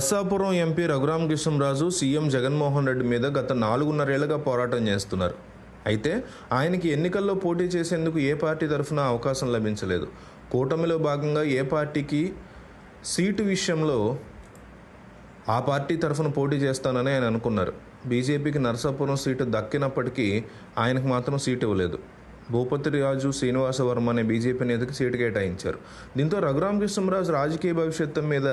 Narsapuram MP Raghurama Krishnaraju CM Jaganmohan Reddy మీద గత నాలుగున్నరేళ్ళుగా పోరాటం చేస్తున్నారు. అయితే ఆయనకి ఎన్నికల్లో పోటీ చేసేందుకు ఏ పార్టీ తరఫున అవకాశం లభించలేదు. కూటమిలో భాగంగా ఏ పార్టీకి సీటు విషయంలో ఆ పార్టీ తరఫున పోటీ చేస్తానని ఆయన అనుకున్నారు. బీజేపీకి నరసాపురం సీటు దక్కినప్పటికీ ఆయనకు మాత్రం సీటు ఇవ్వలేదు. భూపతి రాజు శ్రీనివాసవర్మ అనే బీజేపీ నేతకి సీటు కేటాయించారు. దీంతో రఘురామకృష్ణరాజు రాజకీయ భవిష్యత్తు మీద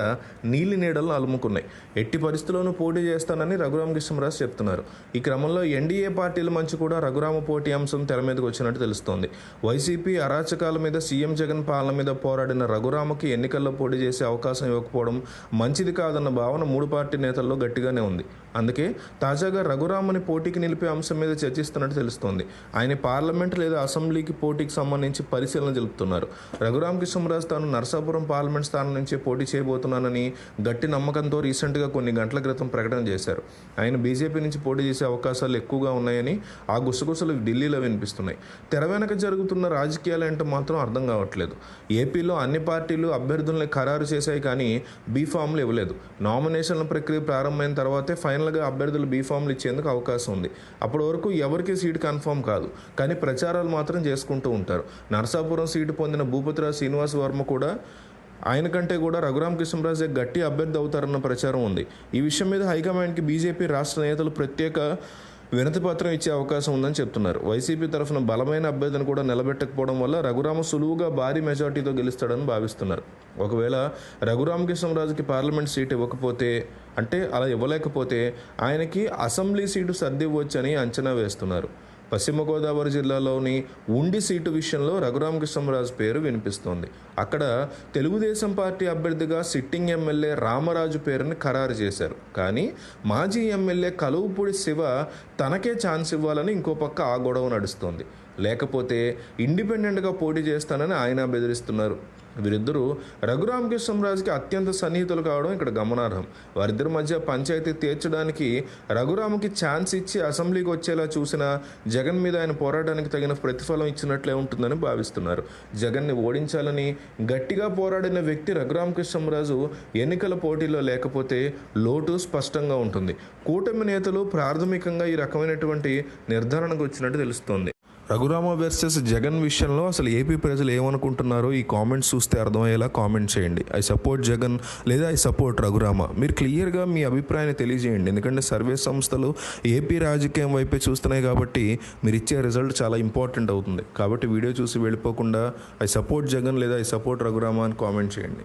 నీలి నీడలు అలుముకున్నాయి. ఎట్టి పరిస్థితుల్లోనూ పోటీ చేస్తానని రఘురామకృష్ణరాజు చెప్తున్నారు. ఈ క్రమంలో ఎన్డీఏ పార్టీల మంచి కూడా రఘురామ పోటీ అంశం తెర మీదకి వచ్చినట్టు తెలుస్తోంది. వైసీపీ అరాచకాల మీద సీఎం జగన్ పాలన మీద పోరాడిన రఘురామకి ఎన్నికల్లో పోటీ చేసే అవకాశం ఇవ్వకపోవడం మంచిది కాదన్న భావన మూడు పార్టీ నేతల్లో గట్టిగానే ఉంది. అందుకే తాజాగా రఘురామని పోటీకి నిలిపే అంశం మీద చర్చిస్తున్నట్టు తెలుస్తోంది. ఆయన పార్లమెంట్ లేదా అసెంబ్లీకి పోటీకి సంబంధించి పరిశీలన జరుపుతున్నారు. రఘురామ్ కృష్ణరాజు తాను నరసాపురం పార్లమెంట్ స్థానం నుంచి పోటీ చేయబోతున్నానని గట్టి నమ్మకంతో రీసెంట్గా కొన్ని గంటల క్రితం ప్రకటన చేశారు. ఆయన బీజేపీ నుంచి పోటీ చేసే అవకాశాలు ఎక్కువగా ఉన్నాయని ఆ గుసగుసలు ఢిల్లీలో వినిపిస్తున్నాయి. తెర వెనక జరుగుతున్న రాజకీయాలు ఏంటో మాత్రం అర్థం కావట్లేదు. ఏపీలో అన్ని పార్టీలు అభ్యర్థుల్ని ఖరారు చేశాయి కానీ బీ ఫామ్లు ఇవ్వలేదు. నామినేషన్ల ప్రక్రియ ప్రారంభమైన తర్వాతే ఫైనల్గా అభ్యర్థులు బీ ఫామ్లు ఇచ్చేందుకు అవకాశం ఉంది. అప్పటి వరకు ఎవరికి సీట్ కన్ఫర్మ్ కాదు. కానీ ప్రచారాలు మాత్రం చేసుకుంటూ ఉంటారు. నరసాపురం సీటు పొందిన భూపతిరాజు శ్రీనివాస్ వర్మ కూడా ఆయన కంటే కూడా రఘురామ కృష్ణరాజే గట్టి అభ్యర్థి అవుతారన్న ప్రచారం ఉంది. ఈ విషయం మీద హైకమాండ్కి బీజేపీ రాష్ట్ర నేతలు ప్రత్యేక వినతి పత్రం ఇచ్చే అవకాశం ఉందని చెప్తున్నారు. వైసీపీ తరఫున బలమైన అభ్యర్థిని కూడా నిలబెట్టకపోవడం వల్ల రఘురామ సులువుగా భారీ మెజార్టీతో గెలుస్తాడని భావిస్తున్నారు. ఒకవేళ రఘురామకృష్ణరాజుకి పార్లమెంట్ సీట్ ఇవ్వకపోతే అంటే అలా ఇవ్వలేకపోతే ఆయనకి అసెంబ్లీ సీటు సర్దివ్వచ్చని అంచనా వేస్తున్నారు. పశ్చిమ గోదావరి జిల్లాలోని ఉండి సీటు విషయంలో రఘురామకృష్ణరాజు పేరు వినిపిస్తోంది. అక్కడ తెలుగుదేశం పార్టీ అభ్యర్థిగా సిట్టింగ్ ఎమ్మెల్యే రామరాజు పేరుని ఖరారు చేశారు. కానీ మాజీ ఎమ్మెల్యే కలువుపూడి శివ తనకే ఛాన్స్ ఇవ్వాలని ఇంకో పక్క ఆ గొడవ నడుస్తోంది. లేకపోతే ఇండిపెండెంట్గా పోటీ చేస్తానని ఆయన బెదిరిస్తున్నారు. వీరిద్దరూ రఘురామ్ కృష్ణం రాజుకి అత్యంత సన్నిహితులు కావడం ఇక్కడ గమనార్హం. వారిద్దరి మధ్య పంచాయతీ తీర్చడానికి రఘురామ్కి ఛాన్స్ ఇచ్చి అసెంబ్లీకి వచ్చేలా చూసిన జగన్ మీద ఆయన పోరాటానికి తగిన ప్రతిఫలం ఇచ్చినట్లే ఉంటుందని భావిస్తున్నారు. జగన్ని ఓడించాలని గట్టిగా పోరాడిన వ్యక్తి రఘురామ్ రాజు ఎన్నికల పోటీలో లేకపోతే లోటు స్పష్టంగా ఉంటుంది. కూటమి నేతలు ప్రాథమికంగా ఈ రకమైనటువంటి నిర్ధారణకు వచ్చినట్టు తెలుస్తోంది. రఘురామ వర్సెస్ జగన్ విషయంలో అసలు ఏపీ ప్రజలు ఏమనుకుంటున్నారో ఈ కామెంట్స్ చూస్తే అర్థమయ్యేలా కామెంట్ చేయండి. ఐ సపోర్ట్ జగన్ లేదా ఐ సపోర్ట్ రఘురామ. మీరు క్లియర్గా మీ అభిప్రాయాన్ని తెలియజేయండి. ఎందుకంటే సర్వే సంస్థలు ఏపీ రాజకీయం వైపే చూస్తున్నాయి కాబట్టి మీరు ఇచ్చే రిజల్ట్ చాలా ఇంపార్టెంట్ అవుతుంది. కాబట్టి వీడియో చూసి వెళ్ళిపోకుండా ఐ సపోర్ట్ జగన్ లేదా ఐ సపోర్ట్ రఘురామ అని కామెంట్ చేయండి.